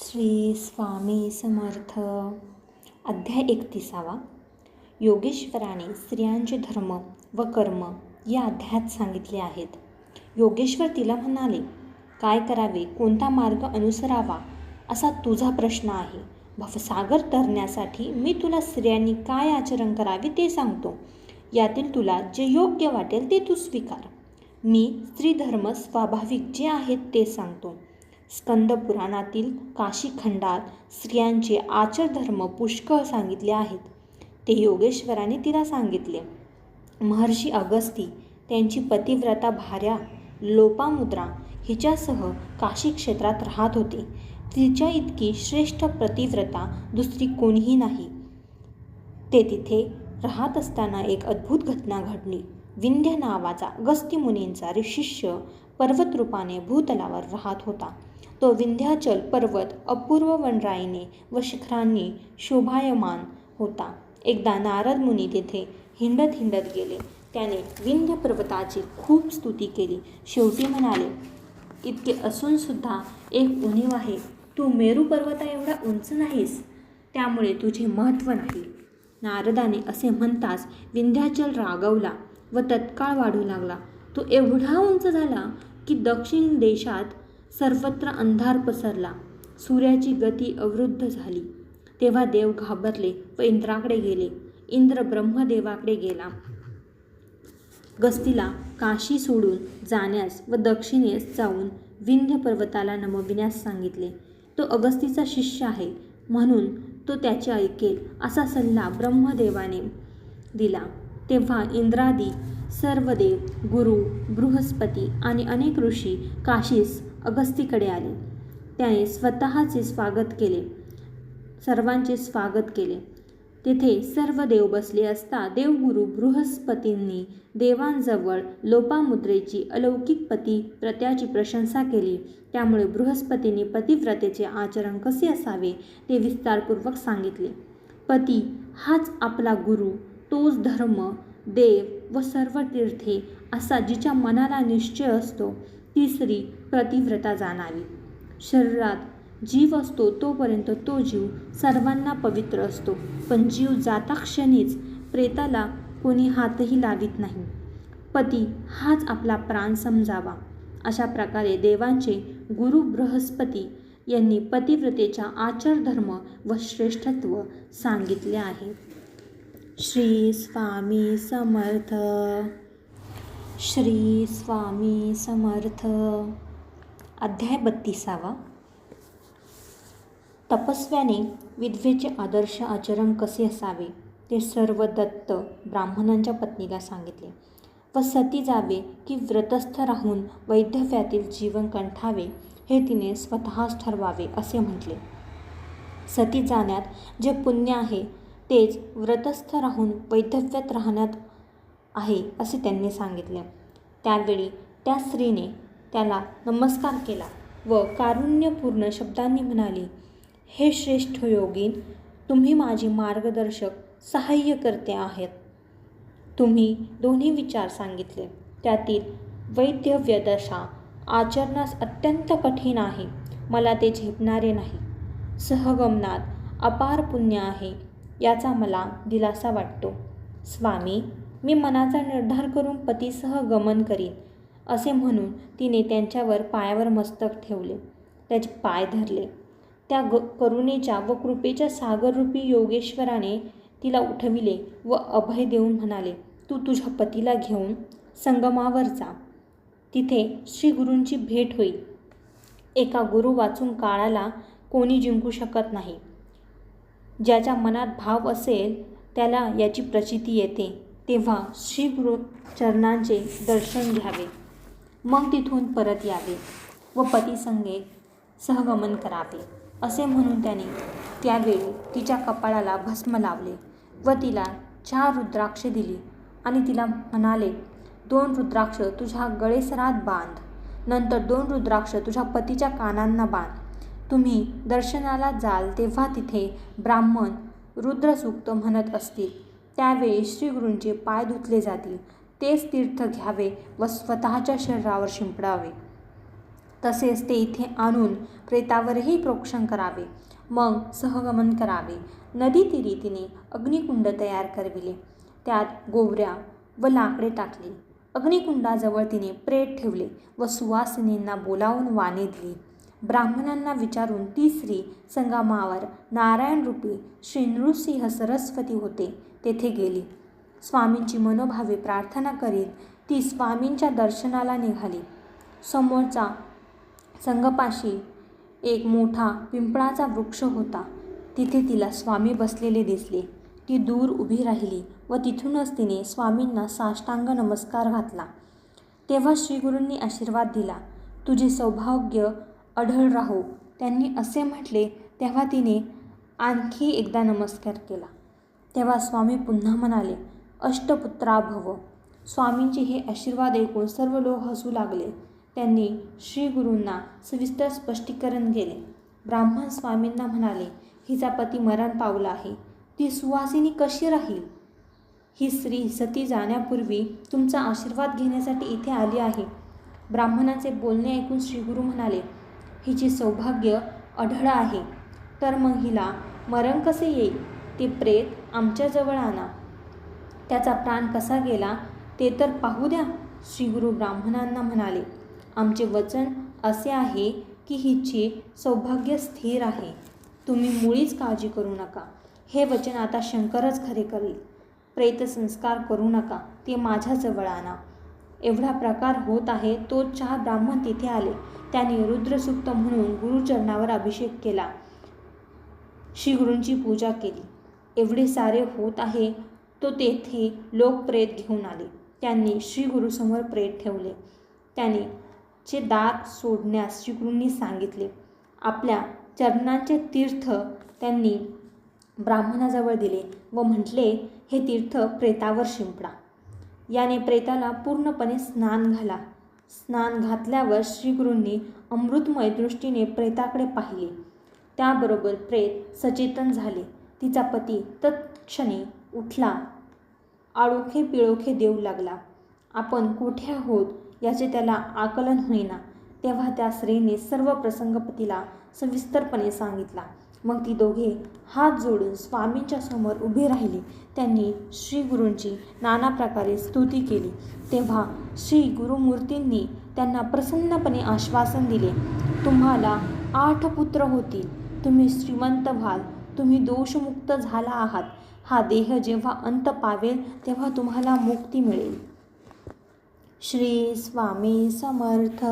श्री स्वामी समर्थ. अध्याय एकतीसावा. योगेश्वराने स्त्रियांचे धर्म व कर्म या अध्यायात सांगितले आहेत. योगेश्वर तिला म्हणाले काय करावे? कोणता मार्ग अनुसरावा? असा तुझा प्रश्न आहे. भवसागर तरण्यासाठी मी तुला स्त्रियांनी काय आचरण करावे ते सांगतो. यातील तुला जे योग्य वाटेल ते तू स्वीकार. मी स्त्रीधर्म स्वाभाविक जे आहेत ते सांगतो. स्कंद पुराणातील काशीखंडात स्त्रियांचे आचरधर्म पुष्कळ सांगितले आहेत. ते योगेश्वराने तिला सांगितले. महर्षी अगस्ती त्यांची पतिव्रता भार्या लोपामुद्रा हिच्यासह काशी क्षेत्रात राहत होते. तिच्या इतकी श्रेष्ठ पतिव्रता दुसरी कोणीही नाही. ते तिथे राहत असताना एक अद्भुत घटना घडली. विंध्य नावाचा अगस्ती मुनींचा शिष्य पर्वतरूपाने भूतलावर राहत होता. तो विंध्याचल पर्वत अपूर्व वनराईने व शिखरांनी शोभायमान होता. एकदा नारद मुनी तेथे हिंडत हिंडत गेले. त्याने विंध्य पर्वताची खूप स्तुती केली. शेवटी म्हणाले इतके असूनसुद्धा एक उणीव आहे. तू मेरू पर्वता एवढा उंच नाहीस. त्यामुळे तुझे महत्त्व नाही. नारदाने असे म्हणताच विंध्याचल रागवला व तत्काळ वाढू लागला. तो एवढा उंच झाला की दक्षिण देशात सर्वत्र अंधार पसरला. सूर्याची गती अवरुद्ध झाली. तेव्हा देव घाबरले व इंद्राकडे गेले. इंद्र ब्रह्मदेवाकडे गेला. गस्तीला काशी सोडून जाण्यास व दक्षिणेस जाऊन विंध्य पर्वताला नमविण्यास सांगितले. तो अगस्तीचा शिष्य आहे. म्हणून तो त्याचे ऐकेल असा सल्ला ब्रह्मदेवाने दिला. तेव्हा इंद्रादी सर्व देव गुरु बृहस्पती आणि अनेक ऋषी काशीस अगस्तीकडे आले. त्याने स्वतःचे स्वागत केले. सर्वांचे स्वागत केले. तेथे सर्व देव बसले असता देवगुरु बृहस्पतींनी देवांजवळ लोपामुद्रेची अलौकिक पती प्रत्याची प्रशंसा केली. त्यामुळे बृहस्पतींनी पतिव्रतेचे आचरण कसे असावे ते विस्तारपूर्वक सांगितले. पती हाच आपला गुरु तोच धर्म देव व सर्व तीर्थे असा जिच्या मनाला निश्चय असतो. तिसरी प्रतिव्रता जाणावी शरीरात जीव असतो तोपर्यंत तो जीव सर्वांना पवित्र असतो. पण जीव जाता क्षणीच प्रेताला कोणी हातही लावित नाही. पती हाच आपला प्राण समजावा. अशा प्रकारे देवांचे गुरु बृहस्पती यांनी पतिव्रतेच्या आचरधर्म व श्रेष्ठत्व सांगितले आहे. श्री स्वामी समर्थ. श्री स्वामी समर्थ. अध्याय बत्तीसावा. तपस्व्याने विधवेचे आदर्श आचरण कसे असावे ते सर्व दत्त ब्राह्मणांच्या पत्नीला सांगितले. व सती जावे की व्रतस्थ राहून वैधव्यातील जीवन कंठावे हे तिने स्वतःच ठरवावे असे म्हटले. सती जाण्यात जे पुण्य आहे तेच व्रतस्थ राहून वैधव्यात राहण्यात आहे असे त्यांनी सांगितले. त्यावेळी त्या स्त्रीने त्याला नमस्कार केला व कारुण्यपूर्ण शब्दांनी म्हणाली हे श्रेष्ठ योगीन तुम्ही माझी मार्गदर्शक सहाय्यकर्ते आहेत. तुम्ही दोन्ही विचार सांगितले. त्यातील वैद्यव्यदशा आचरणास अत्यंत कठीण आहे मला ते झेपणारे नाही. सहगमनात अपार पुण्य आहे याचा मला दिलासा वाटतो. स्वामी मी मनाचा निर्धार करून पतीसह गमन करीन असे म्हणून तिने त्यांच्यावर पायावर मस्तक ठेवले. त्याचे पाय धरले. त्या ग करुणेच्या व कृपेच्या सागररूपी योगेश्वराने तिला उठविले व अभय देऊन म्हणाले तू तुझ्या पतीला घेऊन संगमावर जा. तिथे श्री गुरूंची भेट होईल. एका गुरु वाचून काळाला कोणी जिंकू शकत नाही. ज्याच्या मनात भाव असेल त्याला याची प्रचिती येते. तेव्हा श्री चरणांचे दर्शन घ्यावे. मग तिथून परत यावे व पतीसंगे सहगमन करावे असे म्हणून त्याने त्यावेळी तिच्या कपाळाला भस्म लावले व तिला चार रुद्राक्षे दिली आणि तिला म्हणाले दोन रुद्राक्ष तुझ्या गळेसरात बांध नंतर दोन रुद्राक्ष तुझ्या पतीच्या कानांना बांध. तुम्ही दर्शनाला जाल तेव्हा तिथे ब्राह्मण रुद्रसूक्त म्हणत असतील. त्यावेळी श्रीगुरूंचे पाय धुतले जातील. तेच तीर्थ घ्यावे व स्वतःच्या शरीरावर शिंपडावे. तसेच ते इथे आणून प्रेतावरही प्रोक्षण करावे. मग सहगमन करावे. नदीतिरी तिने अग्निकुंड तयार करविले. त्यात गोवऱ्या व लाकडे टाकली. अग्निकुंडाजवळ तिने प्रेत ठेवले व सुवासिनींना बोलावून वाणे दिली. ब्राह्मणांना विचारून ती स्त्री संगमावर नारायण रूपी श्री नृसिंह सरस्वती होते. तेथे गेली. स्वामींची मनोभावे प्रार्थना करीत ती स्वामींच्या दर्शनाला निघाली. समोरचा संगपाशी एक मोठा पिंपळाचा वृक्ष होता. तिथे तिला स्वामी बसलेले दिसले. ती दूर उभी राहिली व तिथूनच तिने स्वामींना साष्टांग नमस्कार घातला. तेव्हा श्रीगुरूंनी आशीर्वाद दिला तुझे सौभाग्य अढळ राहो. त्यांनी असे म्हटले तेव्हा तिने आणखी एकदा नमस्कार केला. तेव्हा स्वामी पुन्हा म्हणाले अष्टपुत्रा भव स्वामींचे हे आशीर्वाद ऐकून सर्व लोक हसू लागले. त्यांनी श्रीगुरूंना सविस्तर स्पष्टीकरण केले. ब्राह्मण स्वामींना म्हणाले हिचा पती मरण पावला आहे. ती सुवासिनी कशी राहील? ही स्त्री सती जाण्यापूर्वी तुमचा आशीर्वाद घेण्यासाठी इथे आली आहे. ब्राह्मणाचे बोलणे ऐकून श्रीगुरू म्हणाले हिचे सौभाग्य अढळ आहे. तर मग हिला मरण कसे येईल? ते प्रेत आमच्याजवळ आणा. त्याचा प्राण कसा गेला ते तर पाहू द्या श्रीगुरु ब्राह्मणांना म्हणाले. आमचे वचन असे आहे की हिचे सौभाग्य स्थिर आहे. तुम्ही मुळीच काळजी करू नका. हे वचन आता शंकरच खरे करेल. प्रेतसंस्कार करू नका ते माझ्याजवळ आणा. एवढा प्रकार होत आहे तो चार ब्राह्मण तिथे आले. त्याने रुद्रसूक्त म्हणून गुरुचरणावर अभिषेक केला. श्रीगुरूंची पूजा केली. एवढे सारे होत आहे तो तेथे लोक प्रेत घेऊन आले. त्यांनी श्रीगुरूसमोर प्रेत ठेवले. त्याने चे दात सोडण्यास श्रीगुरूंनी सांगितले. आपल्या चरणांचे तीर्थ त्यांनी ब्राह्मणाजवळ दिले व म्हटले हे तीर्थ प्रेतावर शिंपडा. याने प्रेताला पूर्णपणे स्नान घाला. स्नान घातल्यावर श्रीगुरूंनी अमृतमय दृष्टीने प्रेताकडे पाहिले. त्याबरोबर प्रेत सचेतन झाले. तिचा पती तत्क्षणी उठला. आळोखे पिळोखे देऊ लागला. आपण कुठे आहोत याचे त्याला आकलन होईना. तेव्हा त्या स्त्रीने सर्व प्रसंग पतीला सविस्तरपणे सांगितला. मग ती दोघे हात जोडून स्वामींच्या समोर उभी राहिली. त्यांनी श्री गुरूंची नाना प्रकारे स्तुती केली. तेव्हा श्री गुरुमूर्तींनी त्यांना प्रसन्नपणे आश्वासन दिले. तुम्हाला आठ पुत्र होतील. तुम्ही श्रीमंत व्हाल. तुम्ही दोषमुक्त झाला आहात. हा देह जेव्हा अंत पावेल तेव्हा तुम्हाला मुक्ती मिळेल. श्री स्वामी समर्थ.